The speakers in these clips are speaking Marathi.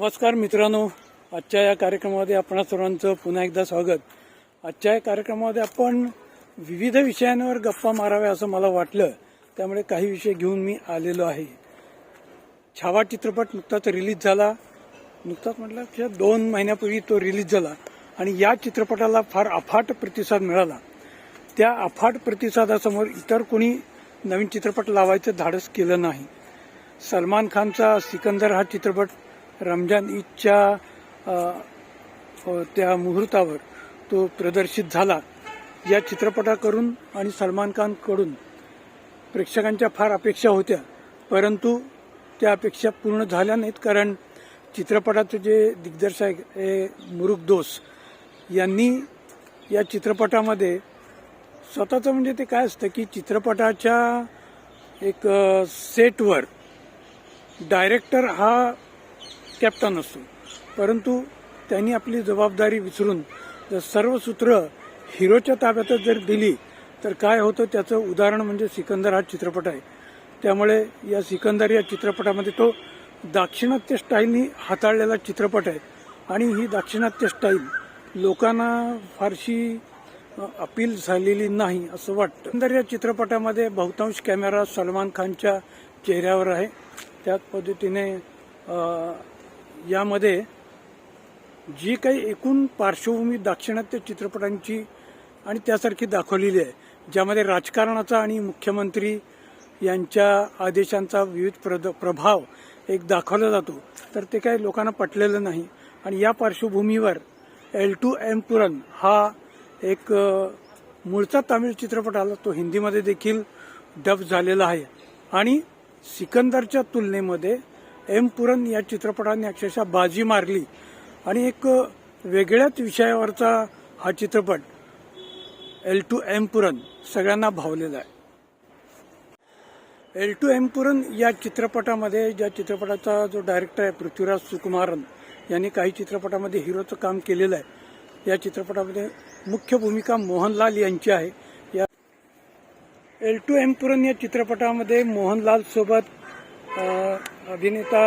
नमस्कार मित्रांनो. आजच्या या कार्यक्रमामध्ये आपणा सर्वांचं पुन्हा एकदा स्वागत. आजच्या या कार्यक्रमामध्ये आपण विविध विषयांवर गप्पा माराव्या असं मला वाटलं. त्यामुळे काही विषय घेऊन मी आलेलो आहे. छावा चित्रपट नुकताच रिलीज झाला. नुकताच म्हटलं दोन महिन्यापूर्वी तो रिलीज झाला आणि या चित्रपटाला फार अफाट प्रतिसाद मिळाला. त्या अफाट प्रतिसादासमोर इतर कोणी नवीन चित्रपट लावायचं धाडस केलं नाही. सलमान खानचा सिकंदर हा चित्रपट रमजान ईदच्या त्या मुहूर्तावर तो प्रदर्शित झाला. या चित्रपटाकडून आणि सलमान खानकडून प्रेक्षकांच्या फार अपेक्षा होत्या. परंतु त्या अपेक्षा पूर्ण झाल्या नाहीत कारण चित्रपटाचे जे दिग्दर्शक हे मुरुख दोस यांनी या चित्रपटामध्ये स्वतःचं म्हणजे ते काय असतं की चित्रपटाच्या एक सेटवर डायरेक्टर हा कॅप्टन असतो. परंतु त्यांनी आपली जबाबदारी विसरून जर सर्व सूत्र हिरोच्या ताब्यातच जर दिली तर काय होतं त्याचं उदाहरण म्हणजे सिकंदर हा चित्रपट आहे. त्यामुळे या सिकंदर या चित्रपटामध्ये तो दाक्षिणात्य स्टाईलनी हाताळलेला चित्रपट आहे. आणि ही दाक्षिणात्य स्टाईल लोकांना फारशी अपील झालेली नाही असं वाटतं. सिकंदर या चित्रपटामध्ये बहुतांश कॅमेरा सलमान खानच्या चेहऱ्यावर आहे. त्याच पद्धतीने यामध्ये जी काही एकूण पार्श्वभूमी दाक्षिणात्य चित्रपटांची आणि त्यासारखी दाखवलेली आहे ज्यामध्ये राजकारणाचा आणि मुख्यमंत्री यांच्या आदेशांचा विविध प्रद प्रभाव एक दाखवला जातो तर ते काही लोकांना पटलेलं नाही. आणि या पार्श्वभूमीवर एल टू एम पुरन हा एक मूळचा तामिळ चित्रपट आला तो हिंदीमध्ये देखील डब झालेला आहे. आणि सिकंदरच्या तुलनेमध्ये एम पुरन या चित्रपटाने अक्षरशः बाजी मारली. आणि एक वेगळ्याच विषयावरचा हा चित्रपट एल टू एम पुरन सगळ्यांना भावलेला आहे. एल टू एम पुरन या चित्रपटामध्ये ज्या चित्रपटाचा जो डायरेक्टर आहे पृथ्वीराज सुकुमारन यांनी काही चित्रपटामध्ये हिरोचं काम केलेलं आहे. या चित्रपटामध्ये मुख्य भूमिका मोहनलाल यांची आहे. या एल टू एम पुरन या चित्रपटामध्ये मोहनलाल सोबत अभिनेता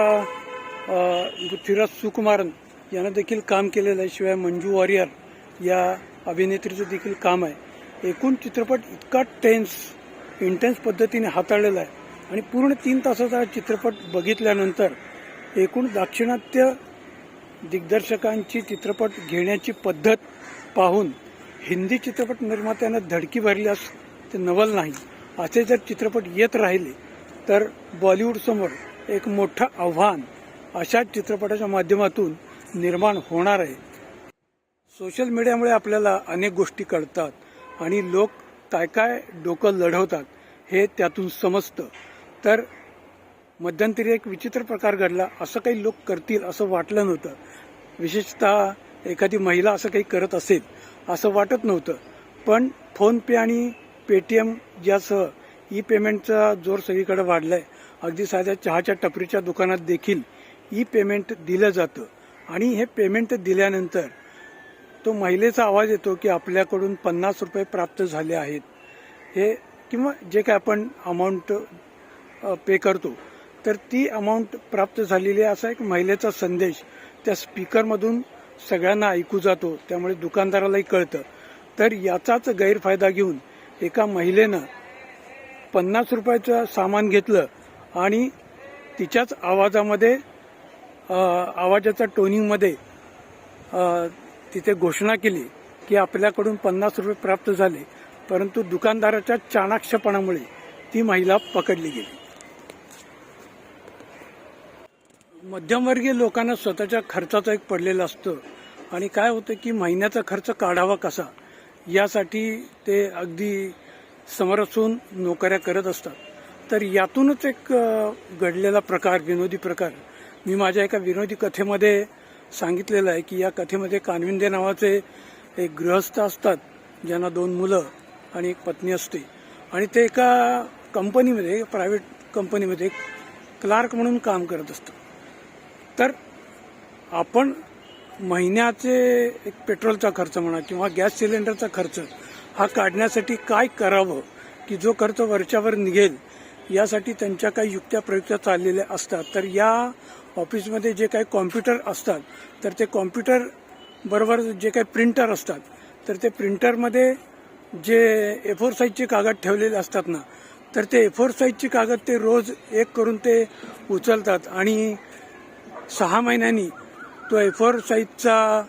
पृथ्वीराज सुकुमारन यानं देखील काम केलेलं आहे. शिवाय मंजू वॉरियर या अभिनेत्रीचं देखील काम आहे. एकूण चित्रपट इतका टेन्स इंटेन्स पद्धतीने हाताळलेला आहे. आणि पूर्ण तीन तासाचा चित्रपट बघितल्यानंतर एकूण दाक्षिणात्य दिग्दर्शकांची चित्रपट घेण्याची पद्धत पाहून हिंदी चित्रपट निर्मात्यांना धडकी भरल्यास ते नवल नाही. असे जर चित्रपट येत राहिले तर बॉलिवूडसमोर एक मोठं आव्हान अशा चित्रपटाच्या माध्यमातून निर्माण होणार आहे. सोशल मीडियामुळे आपल्याला अनेक गोष्टी कळतात आणि लोक काय काय डोकं लढवतात हे त्यातून समजतं. तर मध्यंतरी एक विचित्र प्रकार घडला असं काही लोक करतील असं वाटलं नव्हतं. विशेषतः एखादी महिला असं काही करत असेल असं वाटत नव्हतं. पण फोनपे आणि पेटीएम यासह ई पेमेंटचा जोर सगळीकडे आहे अगदी साध्या चहाच्या टपरीच्या दुकानात देखील ई पेमेंट दिलं जातं. आणि हे पेमेंट दिल्यानंतर तो महिलेचा आवाज येतो की आपल्याकडून पन्नास रुपये प्राप्त झाले आहेत. हे किंवा जे काय आपण अमाऊंट पे करतो तर ती अमाऊंट प्राप्त झालेली असा एक महिलेचा संदेश त्या स्पीकरमधून सगळ्यांना ऐकू जातो. त्यामुळे दुकानदारालाही कळतं. तर याचाच गैरफायदा घेऊन एका महिलेनं पन्नास रुपयाचं सामान घेतलं आणि तिच्याच आवाजामध्ये आवाजाच्या टोनिंगमध्ये तिथे घोषणा केली की आपल्याकडून पन्नास रुपये प्राप्त झाले परंतु दुकानदाराच्या चाणाक्षपणामुळे ती महिला पकडली गेली. मध्यमवर्गीय लोकांना स्वतःच्या खर्चाचं एक पडलेलं असतं. आणि काय होतं की महिन्याचा खर्च काढावा कसा? यासाठी ते अगदी समरसून नोकऱ्या करत असतात. तर यातूनच एक घडलेला प्रकार विनोदी प्रकार. मी माझ्या एका विनोदी कथेमध्ये सांगितलेलं आहे की या कथेमध्ये कानविंदे नावाचे एक गृहस्थ असतात ज्यांना दोन मुलं आणि एक पत्नी असते. आणि ते एका कंपनीमध्ये प्रायव्हेट कंपनीमध्ये क्लार्क म्हणून काम करत असतात. तर आपण महिन्याचे एक पेट्रोलचा खर्च म्हणा किंवा गॅस सिलेंडरचा खर्च हा काढण्यासाठी काय करावं की जो खर्च वरच्यावर निघेल यासाठी त्यांच्या काही युक्त्या प्रयुक्त्या चाललेल्या असतात. तर या ऑफिसमध्ये जे काही कॉम्प्युटर असतात तर ते कॉम्प्युटर बरोबर जे काही प्रिंटर असतात तर ते प्रिंटरमध्ये जे ए फोर साईजचे कागद ठेवलेले असतात ना तर ते ए फोर साईजचे कागद ते रोज एक करून ते उचलतात आणि सहा महिन्यांनी तो ए फोर साईजचा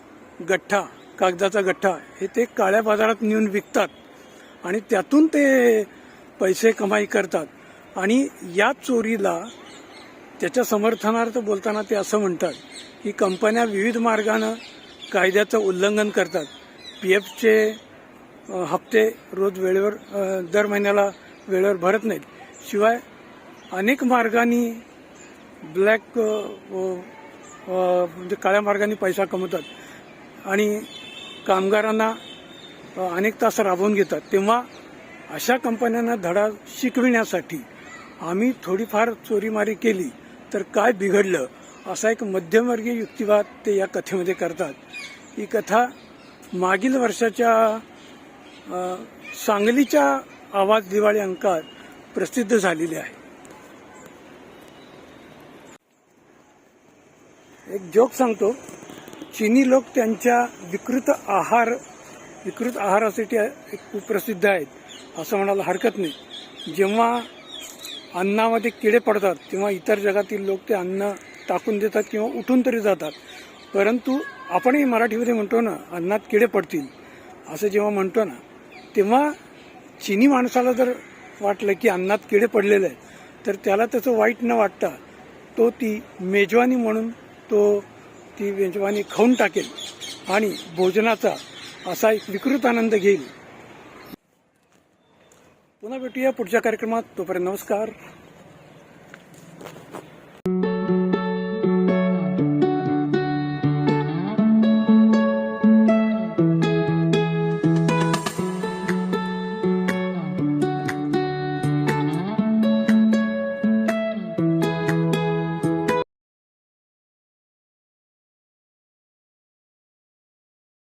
गठ्ठा कागदाचा गठ्ठा हे ते काळ्या बाजारात नेऊन विकतात आणि त्यातून ते पैसे कमाई करतात. आणि या चोरीला त्याच्या समर्थनार्थ बोलताना ते असं म्हणतात की कंपन्या विविध मार्गानं कायद्याचं उल्लंघन करतात. पी एफचे हप्ते रोज वेळेवर दर महिन्याला वेळेवर भरत नाहीत. शिवाय अनेक मार्गांनी ब्लॅक म्हणजे काळ्या मार्गाने पैसा कमवतात आणि कामगारांना अनेक तास राबवून घेतात. तेव्हा अशा कंपन्यांना धडा शिकविण्यासाठी आम्ही थोडीफार चोरीमारी केली तर काय बिघडलं असा एक मध्यमवर्गीय युक्तिवाद ते या कथेमध्ये करतात. ही कथा मागील वर्षाच्या सांगलीच्या आवाज दिवाळी अंकात प्रसिद्ध झालेली आहे. एक जोक सांगतो. चीनी लोक त्यांच्या विकृत आहार विकृत आहारासाठी एक प्रसिद्ध आहेत असं म्हणायला हरकत नाही. जेव्हा अन्नामध्ये किडे पडतात किंवा इतर जगातील लोक ते अन्न टाकून देतात किंवा उठून तरी जातात. परंतु आपणही मराठीमध्ये म्हणतो ना अन्नात किडे पडतील असं जेव्हा म्हणतो ना तेव्हा चिनी माणसाला जर वाटलं की अन्नात किडे पडलेले आहेत तर त्याला त्याचं वाईट न वाटता तो ती मेजवानी म्हणून तो ती मेजवानी खाऊन टाकेल आणि भोजनाचा असा एक विकृत आनंद घेईल. पुन्हा भेटूया पुढच्या कार्यक्रमात. तोपर्यंत नमस्कार.